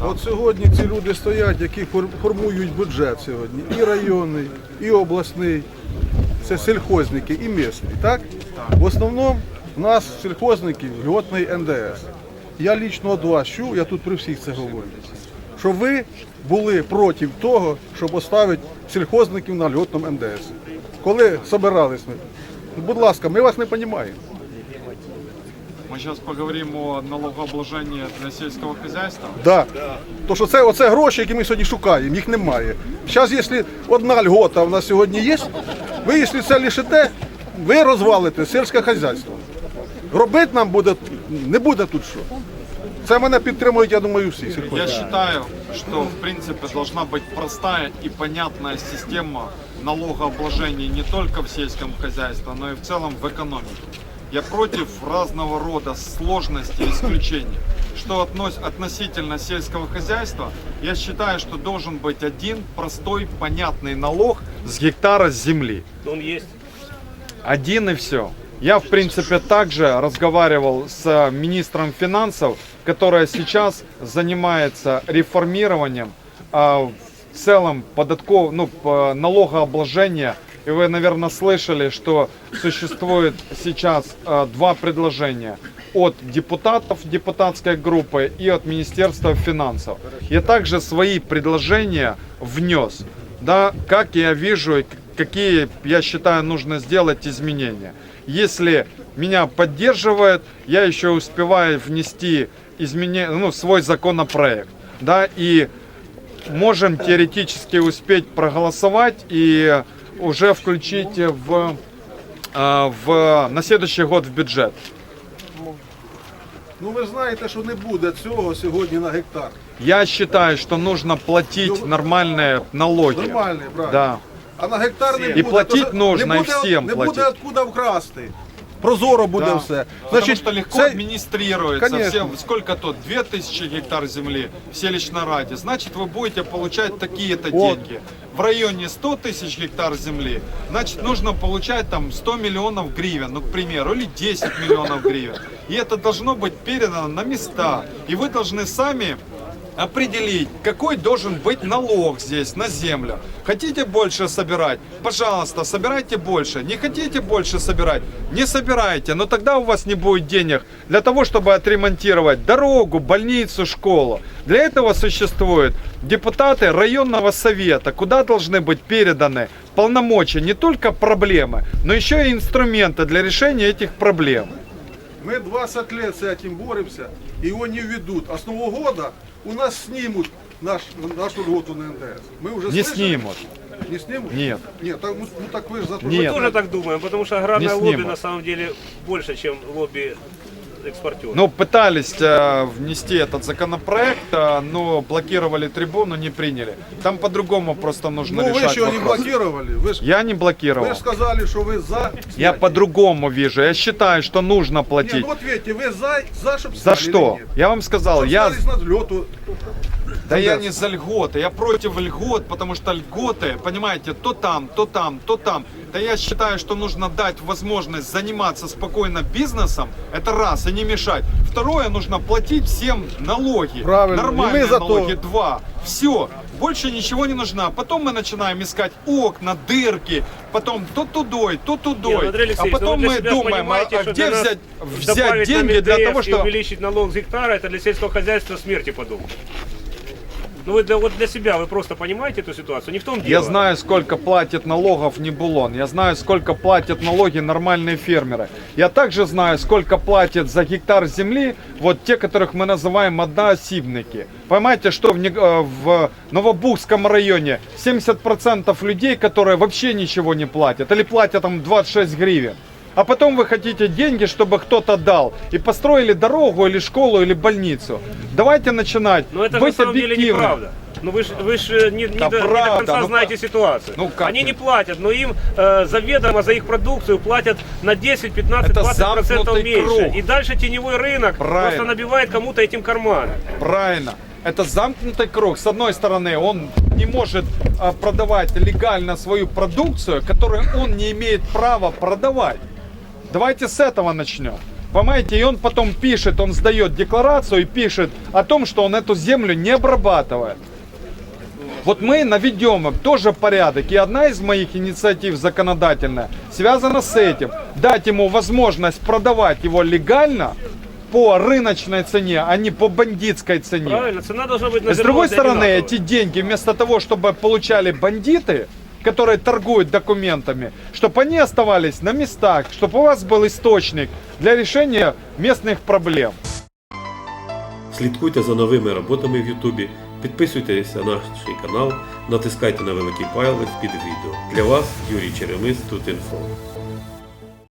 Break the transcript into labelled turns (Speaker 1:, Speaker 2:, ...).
Speaker 1: От сьогодні ці люди стоять, які формують бюджет сьогодні. І районний, і обласний. Це сільхозники і місні, так? В основному в нас сільхозників льготний НДС. Я лічно від вас чув, я тут при всіх це говорю. Що ви були проти того, щоб оставити сільхозників на льготному НДС. Коли собирались ми? Будь ласка, ми вас не розуміємо.
Speaker 2: Мы сейчас поговорим о налогообложении для сельского хозяйства.
Speaker 1: Да. То що це оце гроші, які ми сьогодні шукаємо, їх немає. Зараз, якщо одна льгота в нас сьогодні є, ви, якщо це лишите, ви розвалите сільське хазяйство. Робити нам буде, не буде тут що. Це мене підтримують, я думаю, всі
Speaker 2: Я
Speaker 1: сільхозі.
Speaker 2: считаю, что в принципе должна быть простая и понятная система налогообложения не только в сельском хозяйстве, но и в целом в экономике. Я против разного рода сложностей и исключений. Что относ- относительно сельского хозяйства, я считаю, что должен быть один простой, понятный налог с гектара земли.
Speaker 3: Он есть.
Speaker 2: Один и все. Я, в принципе, также разговаривал с э, министром финансов, которая сейчас занимается реформированием а, в целом податков, ну, налогообложения. И вы, наверное, слышали, что существует сейчас э, два предложения от депутатов депутатской группы и от Министерства финансов. Я также свои предложения внес да, как я вижу, и какие я считаю нужно сделать изменения. Если меня поддерживают, я еще успеваю внести изменения, ну, свой законопроект, да, и можем теоретически успеть проголосовать и уже включить в, в на следующий год в бюджет.
Speaker 1: Ну ви знаєте, що не буде цього сьогодні на гектар.
Speaker 2: Я считаю, что нужно платить нормальные налоги.
Speaker 1: Нормальний, правильно.
Speaker 2: Да.
Speaker 1: А на гектар не буде.
Speaker 2: платить
Speaker 1: то,
Speaker 2: нужно,
Speaker 1: не
Speaker 2: і
Speaker 1: буде,
Speaker 2: всім
Speaker 1: Не
Speaker 2: платить.
Speaker 1: буде откуда вкрасти. Прозоро буде
Speaker 2: Да.
Speaker 1: все.
Speaker 2: Потому что легко
Speaker 1: це-
Speaker 2: администрируется.
Speaker 1: Конечно.
Speaker 2: Все, сколько то? 2000 гектар земли в селищной раде. Значит, вы будете получать такие-то
Speaker 1: Вот.
Speaker 2: деньги. В районе 100 тысяч гектар земли, значит, нужно получать там 100 миллионов гривен, ну, к примеру, или 10 миллионов гривен. И это должно быть передано на места. И вы должны сами определить, какой должен быть налог здесь на землю. Хотите больше собирать? Пожалуйста, собирайте больше. Не хотите больше собирать? Не собирайте. Но тогда у вас не будет денег для того, чтобы отремонтировать дорогу, больницу, школу. Для этого существуют депутаты районного совета, куда должны быть переданы полномочия не только проблемы, но еще и инструменты для решения этих проблем.
Speaker 1: Мы 20 лет с этим боремся, и его не введут. А с Нового года у нас снимут наш, нашу льготу на НДС. Мы уже
Speaker 2: Не
Speaker 1: слышали?
Speaker 2: снимут.
Speaker 1: Не снимут?
Speaker 2: Нет.
Speaker 1: Нет, так, ну, ну так вы же зато...
Speaker 2: Нет.
Speaker 3: Мы тоже так думаем, потому что аграрное
Speaker 2: Не
Speaker 3: лобби
Speaker 2: снимут.
Speaker 3: на самом деле больше, чем лобби экспортеров.
Speaker 2: Ну, пытались э, внести этот законопроект, э, но блокировали трибуну, не приняли. Там по-другому просто нужно
Speaker 1: Ну вы
Speaker 2: решать
Speaker 1: его не
Speaker 2: вопрос.
Speaker 1: блокировали. Вы же
Speaker 2: Я не блокировал.
Speaker 1: вы ж сказали, что вы за...
Speaker 2: Я по-другому вижу. Я считаю, что нужно
Speaker 1: Не,
Speaker 2: платить.
Speaker 1: ну ответьте, вы за, за чтоб
Speaker 2: За что?
Speaker 1: или нет?
Speaker 2: Я вам сказал,
Speaker 1: Чтоб
Speaker 2: я...
Speaker 1: сняли с.
Speaker 2: Да я не за льготы, я против льгот, потому что льготы, понимаете, то там, то там, то там. Да я считаю, что нужно дать возможность заниматься спокойно бизнесом, это раз, и не мешать. Второе, нужно платить всем налоги.
Speaker 1: Правильно,
Speaker 2: Нормальные
Speaker 1: мы за то.
Speaker 2: налоги, два. Все, больше ничего не нужно. Потом мы начинаем искать окна, дырки, потом то тудой, то
Speaker 3: Не, ну,
Speaker 2: тудой.
Speaker 3: Андрей
Speaker 2: а
Speaker 3: Алексеевич, ну
Speaker 2: потом мы думаем, а, а где взять, взять деньги для того, чтобы...
Speaker 3: увеличить налог с гектара, это для сельского хозяйства смерти подобно. Ну вы для, вот для себя, вы просто понимаете эту ситуацию? Не в том дело.
Speaker 2: Я знаю, сколько платит налогов Небулон. Я знаю, сколько платят налоги нормальные фермеры. Я также знаю, сколько платят за гектар земли вот те, которых мы называем одноосибники. Понимаете, что в, э, в Новобухском районе 70% людей, которые вообще ничего не платят, или платят там 26 гривен. А потом вы хотите деньги, чтобы кто-то дал. И построили дорогу, или школу, или больницу. Давайте начинать
Speaker 3: Но это
Speaker 2: быть
Speaker 3: на самом деле
Speaker 2: объективным.
Speaker 3: неправда. Ну вы же вы ж, э, не, не
Speaker 2: Да
Speaker 3: до, не до конца
Speaker 2: ну
Speaker 3: знаете ситуацию.
Speaker 2: Ну как
Speaker 3: Они не платят, но им э, заведомо за их продукцию платят на 10, 15,
Speaker 2: Это
Speaker 3: 20 процентов меньше.
Speaker 2: круг.
Speaker 3: И дальше теневой рынок
Speaker 2: Правильно.
Speaker 3: просто набивает кому-то этим карманы.
Speaker 2: Правильно. Это замкнутый круг. С одной стороны, он не может а, продавать легально свою продукцию, которую он не имеет права продавать. Давайте с этого начнем. Понимаете, и он потом пишет, он сдает декларацию и пишет о том, что он эту землю не обрабатывает. Вот мы наведем тоже порядок. И одна из моих инициатив законодательная связана с этим. Дать ему возможность продавать его легально по рыночной цене, а не по бандитской цене.
Speaker 3: Правильно, цена должна быть на
Speaker 2: С другой стороны, эти деньги вместо того, чтобы получали бандиты, которые торгуют документами, чтобы они оставались на местах, чтобы у вас был источник для решения местных проблем.
Speaker 4: Слідкуйте за новими роботами в Ютубі, підписуйтесь на наш канал, натискайте на великий палець під відео. Для вас Юрій Черемис тут інфо.